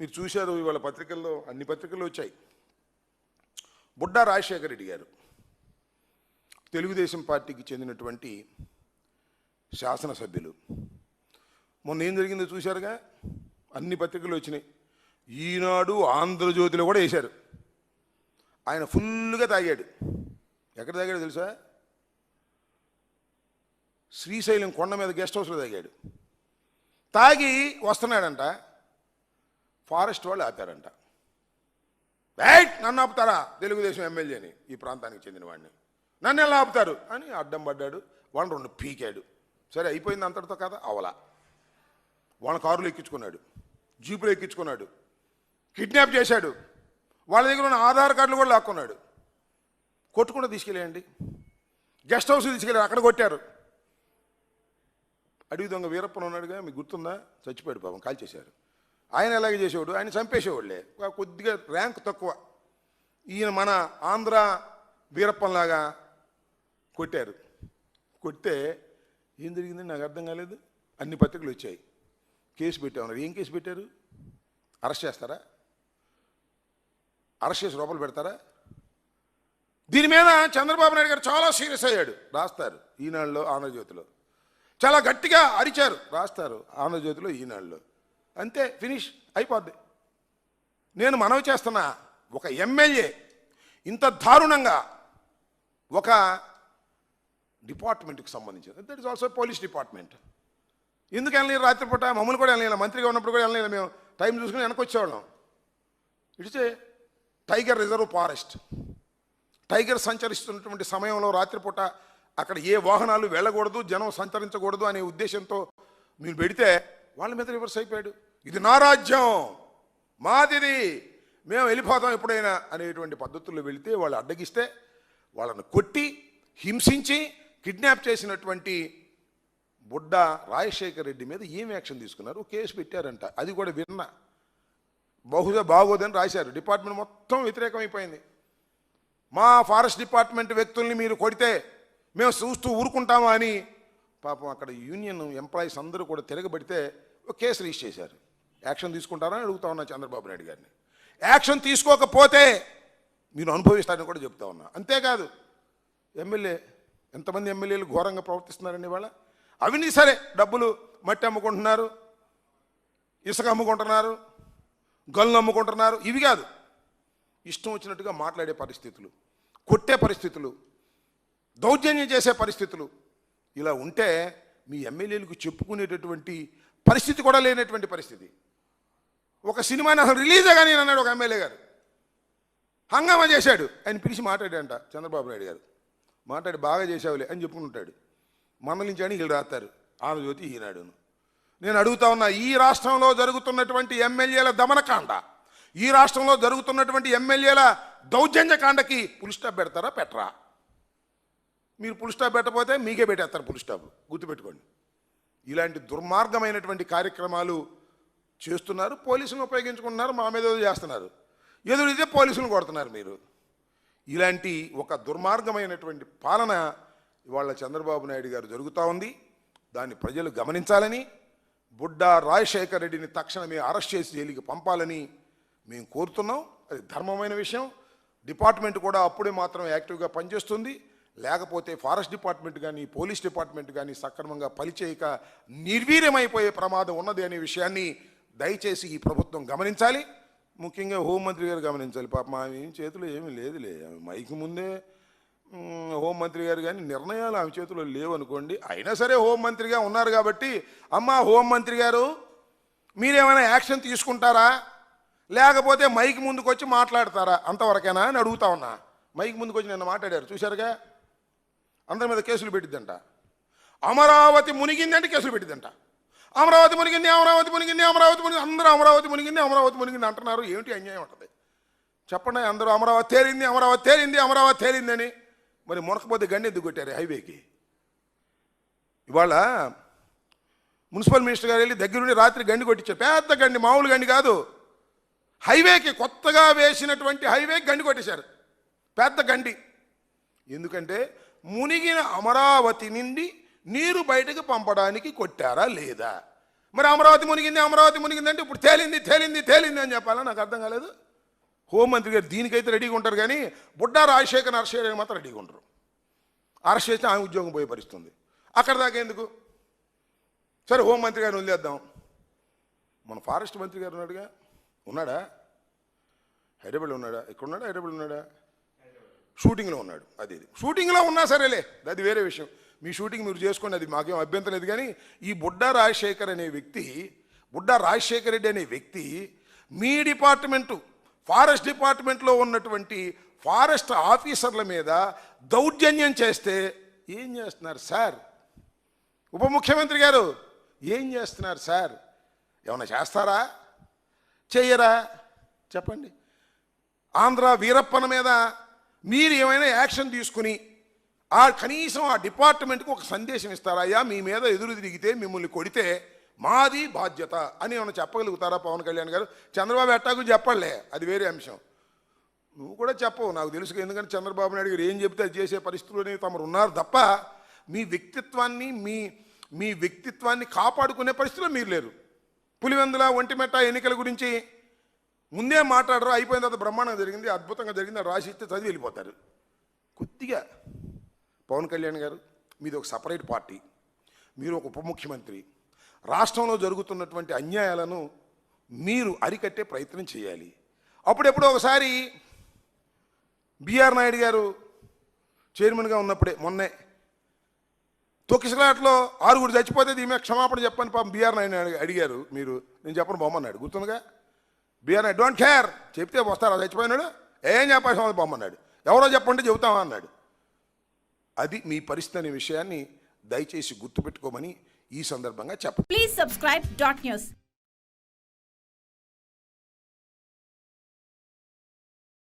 మీరు చూశారు ఇవాళ పత్రికల్లో అన్ని పత్రికల్లో వచ్చాయి. బుడ్డా రాజశేఖర రెడ్డి గారు తెలుగుదేశం పార్టీకి చెందినటువంటి శాసనసభ్యులు. మొన్న ఏం జరిగిందో చూశారుగా? అన్ని పత్రికలు వచ్చినాయి. ఈనాడు ఆంధ్రజ్యోతిలో కూడా వేశారు. ఆయన ఫుల్గా తాగాడు. ఎక్కడ తాగాడు తెలుసా? శ్రీశైలం కొండ మీద గెస్ట్ హౌస్లో తాగాడు. తాగి వస్తున్నాడంట. ఫారెస్ట్ వాళ్ళు ఆపారంట. రైట్ నన్ను ఆపుతారా? తెలుగుదేశం ఎమ్మెల్యేని ఈ ప్రాంతానికి చెందిన వాడిని. నన్ను ఎలా ఆపుతారు? అని అడ్డం పడ్డాడు వాడు రెండు పీకాడు. సరే అయిపోయింది అంతటితో కదా అవలా. వాళ్ళ కారులో ఎక్కించుకున్నాడు. జీపులో ఎక్కించుకున్నాడు. కిడ్నాప్ చేశాడు. వాళ్ళ దగ్గర ఉన్న ఆధార్ కార్డులు కూడా లాక్కున్నాడు. కొట్టుకుండా తీసుకెళ్ళేయండి. గెస్ట్ హౌస్ తీసుకెళ్ళారు అక్కడ కొట్టారు. అడవి దొంగ వీరప్పన్ ఉన్నాడుగా మీకు గుర్తుందా? చచ్చిపోయాడు పాపం కాల్ చేశారు ఆయన ఎలాగే చేసేవాడు? ఆయన చంపేసేవాళ్ళే. కొద్దిగా ర్యాంక్ తక్కువ. ఈయన మన ఆంధ్ర వీరప్పంలాగా కొట్టారు. కొడితే ఏం జరిగిందని నాకు అర్థం కాలేదు. అన్ని పత్రికలు వచ్చాయి. కేసు పెట్టామన్నారు ఏం కేసు పెట్టారు? అరెస్ట్ చేస్తారా? అరెస్ట్ చేసి లోపల పెడతారా? దీని మీద చంద్రబాబు నాయుడు గారు చాలా సీరియస్ అయ్యాడు. రాస్తారు. ఈనాడులో ఆంధ్రజ్యోతిలో. చాలా గట్టిగా అరిచారు. రాస్తారు. ఆంధ్రజ్యోతిలో ఈనాడులో. అంతే ఫినిష్ అయిపోద్ది. నేను మనవి చేస్తున్నా ఒక ఎమ్మెల్యే ఇంత దారుణంగా ఒక డిపార్ట్మెంట్కి సంబంధించింది. That is also police department ఎందుకు వెళ్ళలేదు రాత్రిపూట? మమ్మల్ని కూడా వెళ్ళలేదు మంత్రిగా ఉన్నప్పుడు కూడా వెళ్ళలేదు మేము టైం చూసుకుని వెనకొచ్చేవాళ్ళం it's a tiger reserve forest tiger సంచరిస్తున్నటువంటి సమయంలో రాత్రిపూట అక్కడ ఏ వాహనాలు వెళ్ళకూడదు జనం సంచరించకూడదు అనే ఉద్దేశంతో మీరు పెడితే వాళ్ళ మీద రివర్స్ అయిపోయాడు. ఇది నా రాజ్యం మాదిది మేము వెళ్ళిపోతాం ఎప్పుడైనా అనేటువంటి పద్ధతుల్లో వెళితే వాళ్ళు అడ్డగిస్తే వాళ్ళను కొట్టి హింసించి కిడ్నాప్ చేసినటువంటి బుడ్డ రాజశేఖర్ రెడ్డి మీద ఏం యాక్షన్ తీసుకున్నారు? కేసు పెట్టారంట. అది కూడా విన్నా. బహుశా బాగోదని రాశారు. డిపార్ట్మెంట్ మొత్తం వ్యతిరేకమైపోయింది. మా ఫారెస్ట్ డిపార్ట్మెంట్ వ్యక్తుల్ని మీరు కొడితే మేము చూస్తూ ఊరుకుంటామా అని పాపం అక్కడ యూనియన్ ఎంప్లాయీస్ అందరూ కూడా తిరగబడితే ఒక కేసు రిజిస్టర్ చేశారు. యాక్షన్ తీసుకుంటారని అడుగుతా ఉన్నా చంద్రబాబు నాయుడు గారిని. యాక్షన్ తీసుకోకపోతే మీరు అనుభవిస్తారని కూడా చెప్తా ఉన్నా. అంతేకాదు ఎమ్మెల్యే ఎంతమంది ఎమ్మెల్యేలు ఘోరంగా ప్రవర్తిస్తున్నారండి ఇవాళ? అవినీ సరే డబ్బులు మట్టి అమ్ముకుంటున్నారు ఇసుక అమ్ముకుంటున్నారు గల్లు అమ్ముకుంటున్నారు ఇవి కాదు. ఇష్టం వచ్చినట్టుగా మాట్లాడే పరిస్థితులు కొట్టే పరిస్థితులు దౌర్జన్యం చేసే పరిస్థితులు ఇలా ఉంటే మీ ఎమ్మెల్యేలకు చెప్పుకునేటటువంటి పరిస్థితి కూడా లేనటువంటి పరిస్థితి. ఒక సినిమాని అసలు రిలీజే కానీ అన్నాడు ఒక ఎమ్మెల్యే గారు. హంగామా చేశాడు. ఆయన పిలిచి మాట్లాడాడంట చంద్రబాబు నాయుడు గారు. మాట్లాడి బాగా చేసావులే అని చెప్పుకుంటాడు మందలించాడు వీళ్ళు రాస్తారు ఆంధ్రజ్యోతి ఈనాడును. నేను అడుగుతా ఉన్నా ఈ రాష్ట్రంలో జరుగుతున్నటువంటి ఎమ్మెల్యేల దమనకాండ ఈ రాష్ట్రంలో జరుగుతున్నటువంటి ఎమ్మెల్యేల దౌర్జన్యకాండకి పుల్ స్టాప్ పెడతారా పెట్టరా? మీరు పుల్ స్టాప్ పెట్టకపోతే మీకే పెట్టేస్తారు పుల్ స్టాప్ గుర్తుపెట్టుకోండి. ఇలాంటి దుర్మార్గమైనటువంటి కార్యక్రమాలు చేస్తున్నారు పోలీసులను ఉపయోగించుకుంటున్నారు మా మీద చేస్తున్నారు. ఎదురైతే పోలీసులను కొడుతున్నారు మీరు. ఇలాంటి ఒక దుర్మార్గమైనటువంటి పాలన ఇవాళ చంద్రబాబు నాయుడు గారు జరుగుతూ ఉంది. దాన్ని ప్రజలు గమనించాలని బుడ్డ రాజశేఖర్ రెడ్డిని తక్షణమే అరెస్ట్ చేసి జైలుకి పంపాలని మేము కోరుతున్నాం. అది ధర్మమైన విషయం. డిపార్ట్మెంట్ కూడా అప్పుడే మాత్రం యాక్టివ్గా పనిచేస్తుంది. లేకపోతే ఫారెస్ట్ డిపార్ట్మెంట్ కానీ పోలీస్ డిపార్ట్మెంట్ కానీ సక్రమంగా పనిచేయక నిర్వీర్యమైపోయే ప్రమాదం ఉన్నది అనే విషయాన్ని దయచేసి ఈ ప్రభుత్వం గమనించాలి. ముఖ్యంగా హోంమంత్రి గారు గమనించాలి. పాప మా ఏం చేతిలో ఏమీ లేదులే. మైకి ముందే హోంమంత్రి గారు కానీ నిర్ణయాలు ఆమె చేతిలో లేవనుకోండి అయినా సరే హోంమంత్రిగా ఉన్నారు కాబట్టి అమ్మ హోంమంత్రి గారు మీరేమైనా యాక్షన్ తీసుకుంటారా? లేకపోతే మైక్ ముందుకు వచ్చి మాట్లాడతారా? అంతవరకేనా అని అడుగుతా ఉన్నా. మైక్ ముందుకు వచ్చి నిన్న మాట్లాడారు. చూశారుగా? అందరి మీద కేసులు పెట్టిద్దంట. అమరావతి మునిగిందంటే కేసులు పెట్టిద్దంట. అమరావతి మునిగింది అమరావతి మునిగింది అమరావతి మునిగింది అందరూ అమరావతి మునిగింది అమరావతి మునిగింది అంటున్నారు. ఏమిటి అన్యాయం ఉంటుంది చెప్పండి అందరూ అమరావతి తేలింది అమరావతి తేలింది అమరావతి తేలిందని. మరి మునకపోతే గండి ఎందుకు కొట్టారు హైవేకి. ఇవాళ మున్సిపల్ మినిస్టర్ గారు వెళ్ళి దగ్గరుండి రాత్రి గండి కొట్టించారు. పెద్ద గండి మామూలు గండి కాదు. హైవేకి కొత్తగా వేసినటువంటి హైవేకి గండి కొట్టేశారు. పెద్ద గండి. ఎందుకంటే మునిగిన అమరావతి నుండి నీరు బయటకు పంపడానికి కొట్టారా లేదా? మరి అమరావతి మునిగింది అమరావతి మునిగింది అంటే ఇప్పుడు తేలింది తేలింది తేలింది అని చెప్పాలా? నాకు అర్థం కాలేదు. హోంమంత్రి గారు దీనికైతే రెడీగా ఉంటారు కానీ బుడ్డా రాజశేఖర్ అరెస్ట్ మాత్రం రెడీగా ఉంటారు అరెస్ట్ చేస్తే ఆమె ఉద్యోగం పోయే పరిస్థితుంది. అక్కడ దాకా ఎందుకు? సరే హోంమంత్రి గారిని వదిలేద్దాం. మన ఫారెస్ట్ మంత్రి గారు ఉన్నాడుగా? ఉన్నాడా? హైదరాబాద్ ఉన్నాడా? ఇక్కడ ఉన్నాడా? హైదరాబాద్ ఉన్నాడా షూటింగ్లో ఉన్నాడు. అది ఇది షూటింగ్లో ఉన్నా సరేలే అది వేరే విషయం. మీ షూటింగ్ మీరు చేసుకోండి అది మాకేం అభ్యంతరం లేదు. కానీ ఈ బుడ్డా రాజశేఖర్ అనే వ్యక్తి బుడ్డా రాజశేఖర్ రెడ్డి అనే వ్యక్తి మీ డిపార్ట్మెంటు ఫారెస్ట్ డిపార్ట్మెంట్లో ఉన్నటువంటి ఫారెస్ట్ ఆఫీసర్ల మీద దౌర్జన్యం చేస్తే ఏం చేస్తున్నారు సార్? ఉప ముఖ్యమంత్రి గారు ఏం చేస్తున్నారు సార్? ఏమైనా చేస్తారా? చెయ్యరా? చెప్పండి. ఆంధ్ర వీరప్పన మీద మీరు ఏమైనా యాక్షన్ తీసుకుని ఆ కనీసం ఆ డిపార్ట్మెంట్కి ఒక సందేశం ఇస్తారా? అయ్యా మీ మీద ఎదురు తిరిగితే మిమ్మల్ని కొడితే మాది బాధ్యత అని ఏమైనా చెప్పగలుగుతారా పవన్ కళ్యాణ్ గారు? చంద్రబాబు ఎట్టాకు చెప్పలే అది వేరే అంశం. నువ్వు కూడా చెప్పవు నాకు తెలుసు ఎందుకంటే చంద్రబాబు నాయుడు గారు ఏం చెప్తే అది చేసే పరిస్థితుల్లోనే తమరు ఉన్నారు తప్ప మీ వ్యక్తిత్వాన్ని మీ మీ వ్యక్తిత్వాన్ని కాపాడుకునే పరిస్థితిలో మీరు లేరు. పులివెందుల ఒంటిమెట్ట ఎన్నికల గురించి ముందే మాట్లాడరు అయిపోయిన తర్వాత బ్రహ్మాండంగా జరిగింది అద్భుతంగా జరిగింది రాసి ఇస్తే చదివి వెళ్ళిపోతారు. కొద్దిగా పవన్ కళ్యాణ్ గారు మీది ఒక సపరేట్ పార్టీ మీరు ఒక ఉప ముఖ్యమంత్రి. రాష్ట్రంలో జరుగుతున్నటువంటి అన్యాయాలను మీరు అరికట్టే ప్రయత్నం చేయాలి. అప్పుడెప్పుడో ఒకసారి బిఆర్ నాయుడు గారు చైర్మన్గా ఉన్నప్పుడే మొన్నే తొక్కిసలాట్లో ఆరుగురు చచ్చిపోతే దీని మీద క్షమాపణ చెప్పని పాపం బీఆర్ నాయుడు అడిగారు మీరు. నేను చెప్పను బొమ్మన్నాడు గుర్తుందిగా? బీఆర్ నాయుడు డోంట్ కేర్ చెప్తే వస్తారా? చచ్చిపోయినాడు? ఏం చెప్పాల్సిన బొమ్మన్నాడు? ఎవరో చెప్పండి చెబుతామా అన్నాడు. అది మీ పరిస్థితి అనే విషయాన్ని దయచేసి గుర్తుపెట్టుకోమని ఈ సందర్భంగా చెప్పండి ప్లీజ్ సబ్స్క్రైబ్ డాట్ న్యూస్